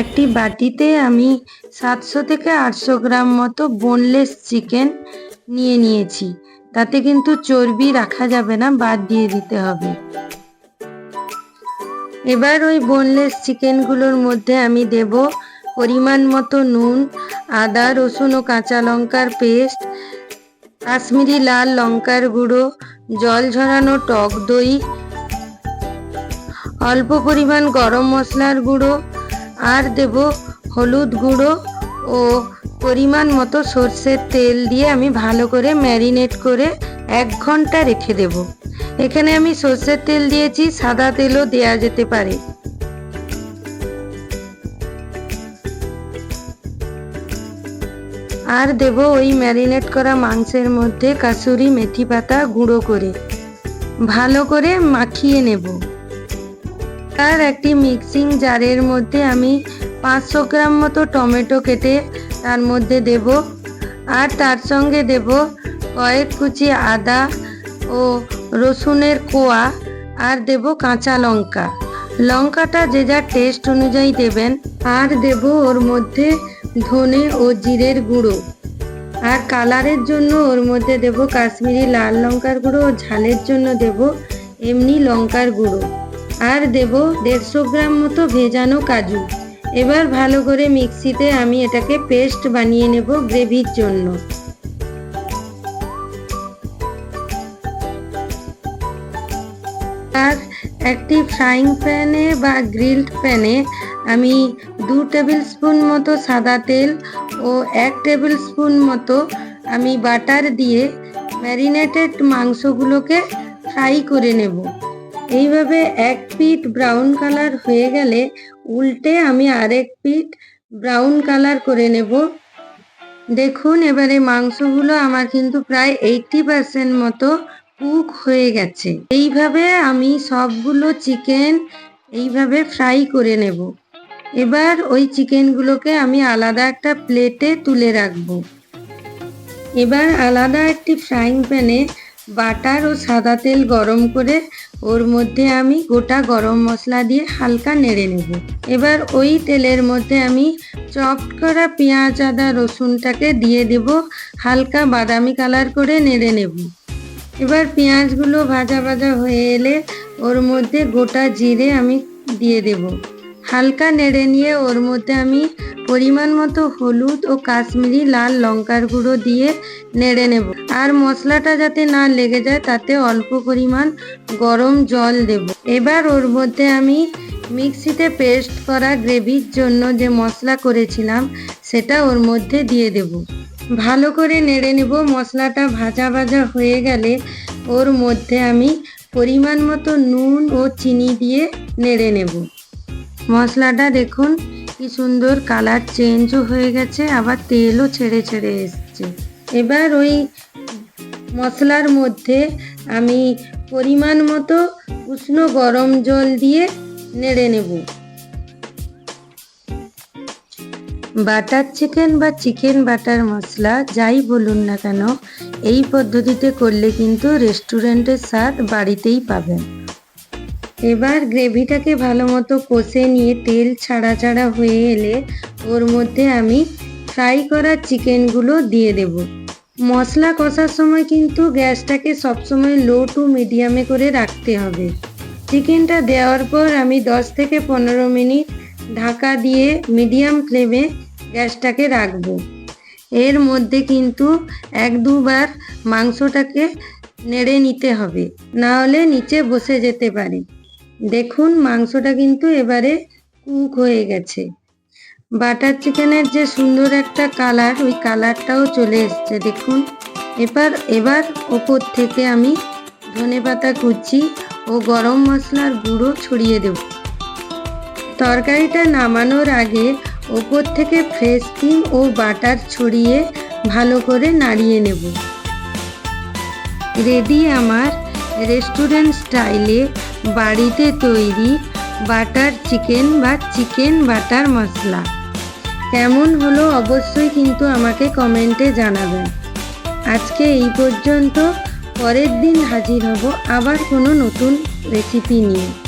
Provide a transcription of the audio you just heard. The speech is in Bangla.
একটি বাটিতে আমি সাতশো থেকে আটশো গ্রাম মতো বোনলেস চিকেন নিয়ে নিয়েছি। তাতে কিন্তু চর্বি রাখা যাবে না, বাদ দিয়ে দিতে হবে। এবার ওই বোনলেস চিকেনগুলোর মধ্যে আমি দেব পরিমাণ মতো নুন, আদা, রসুন ও কাঁচা লঙ্কার পেস্ট, কাশ্মীরি লাল লঙ্কার গুঁড়ো, জল ঝরানো টক দই অল্প পরিমাণ গরম মশলার গুঁড়ো, আর দেব হলুদ গুঁড়ো ও পরিমাণ মতো সর্ষের তেল দিয়ে আমি ভালো করে ম্যারিনেট করে এক ঘণ্টা রেখে দেব। এখানে আমি সর্ষের তেল দিয়েছি, সাদা তেলও দেয়া যেতে পারে। আর দেব ওই ম্যারিনেট করা মাংসের মধ্যে কাসুরি মেথি পাতা গুঁড়ো করে। ভালো করে মাখিয়ে নেব। আর একটি মিক্সিং জারের মধ্যে আমি পাঁচশো গ্রাম মতো টমেটো কেটে তার মধ্যে দেব। আর তার সঙ্গে দেব কয়েক কুচি আদা ও রসুনের কোয়া আর দেব কাঁচা লঙ্কা। লঙ্কাটা যে যার টেস্ট অনুযায়ী দেবেন। আর দেব ওর মধ্যে ধনে ও জিরের গুঁড়ো। আর কালারের জন্য ওর মধ্যে দেব কাশ্মীরি লাল লঙ্কার গুঁড়ো। ও ঝালের জন্য দেব এমনি লঙ্কার গুঁড়ো। আর দেব দেড়শো গ্রাম মতো ভেজানো কাজু। এবার ভালো করে মিক্সিতে আমি এটাকে পেস্ট বানিয়ে নেব গ্রেভির জন্য। আর একটি ফ্রাইং প্যানে বা গ্রিলড প্যানে আমি দু টেবিল স্পুন মতো সাদা তেল ও এক টেবিল স্পুন মতো আমি বাটার দিয়ে ম্যারিনেটেড মাংসগুলোকে ফ্রাই করে নেব। এইভাবে এক পিঠ ব্রাউন কালার হয়ে গেলে উল্টে আমি আরেক পিঠ ব্রাউন কালার করে নেব। দেখুন, এবারে মাংসগুলো আমার কিন্তু প্রায় এইটটি পার্সেন্ট মতো কুক হয়ে গেছে। এইভাবে আমি সবগুলো চিকেন এইভাবে ফ্রাই করে নেব। এবার ওই চিকেনগুলোকে আমি আলাদা একটা প্লেটে তুলে রাখব। এবার আলাদা একটি ফ্রাইং প্যানে বাটার ও সাদা তেল গরম করে ওর মধ্যে আমি গোটা গরম মশলা দিয়ে হালকা নেড়ে নেব। এবার ওই তেলের মধ্যে আমি চপড করা পেঁয়াজ, আদা, রসুনটাকে দিয়ে দেব। হালকা বাদামি কালার করে নেড়ে নেব। এবার পেঁয়াজগুলো ভাজা ভাজা হয়ে এলে ওর মধ্যে গোটা জিরে আমি দিয়ে দেব। হালকা নেড়ে নিয়ে ওর মধ্যে আমি পরিমাণ মতো হলুদ ও কাশ্মীরি লাল লঙ্কার গুঁড়ো দিয়ে নেড়ে নেব। আর মশলাটা যাতে না লেগে যায়, তাতে অল্প পরিমাণ গরম জল দেব। এবার ওর মধ্যে আমি মিক্সিতে পেস্ট করা গ্রেভির জন্য যে মশলা করেছিলাম, সেটা ওর মধ্যে দিয়ে দেব। ভালো করে নেড়ে নেব। মশলাটা ভাজা ভাজা হয়ে গেলে ওর মধ্যে আমি পরিমাণ মতো নুন ও চিনি দিয়ে নেড়ে নেব। মশলাটা দেখুন কি সুন্দর কালার চেঞ্জও হয়ে গেছে, আবার তেলও ছেড়ে ছেড়ে এসছে। এবার ওই মশলার মধ্যে আমি পরিমাণ মতো উষ্ণ গরম জল দিয়ে নেড়ে নেব। বাটার চিকেন বা চিকেন বাটার মশলা যাই বলুন না কেন, এই পদ্ধতিতে করলে কিন্তু রেস্টুরেন্টের স্বাদ বাড়িতেই পাবেন। এবার গ্রেভিটাকে ভালো মতো কষে নিয়ে তেল ছাড়া ছাড়া হয়ে এলে ওর মধ্যে আমি ফ্রাই করা চিকেনগুলো দিয়ে দেব। মশলা কষার সময় কিন্তু গ্যাসটাকে সবসময় লো টু মিডিয়ামে করে রাখতে হবে। চিকেনটা দেওয়ার পর আমি 10 থেকে পনেরো মিনিট ঢাকা দিয়ে মিডিয়াম ফ্লেমে গ্যাসটাকে রাখব। এর মধ্যে কিন্তু এক দুবার মাংসটাকে নেড়ে নিতে হবে, না হলে নিচে বসে যেতে পারে। দেখুন, মাংসটা কিন্তু এবারে কুক হয়ে গেছে। বাটার চিকেনের যে সুন্দর একটা কালার, ওই কালারটাও চলে এসছে, দেখুন। এবার এবার ওপর থেকে আমি ধনেপাতা কুচি ও গরম মশলার গুঁড়ো ছড়িয়ে দেব। তরকারিটা নামানোর আগে ওপর থেকে ফ্রেশ ক্রিম ও বাটার ছড়িয়ে ভালো করে নাড়িয়ে নেব। রেডি আমার রেস্টুরেন্ট স্টাইলে বাড়িতে তৈরি বাটার চিকেন বা চিকেন বাটার মশলা। কেমন হলো অবশ্যই কিন্তু আমাকে কমেন্টে জানাবেন। আজকে এই পর্যন্ত, পরের দিন হাজির হব আবার কোনো নতুন রেসিপি নিয়ে।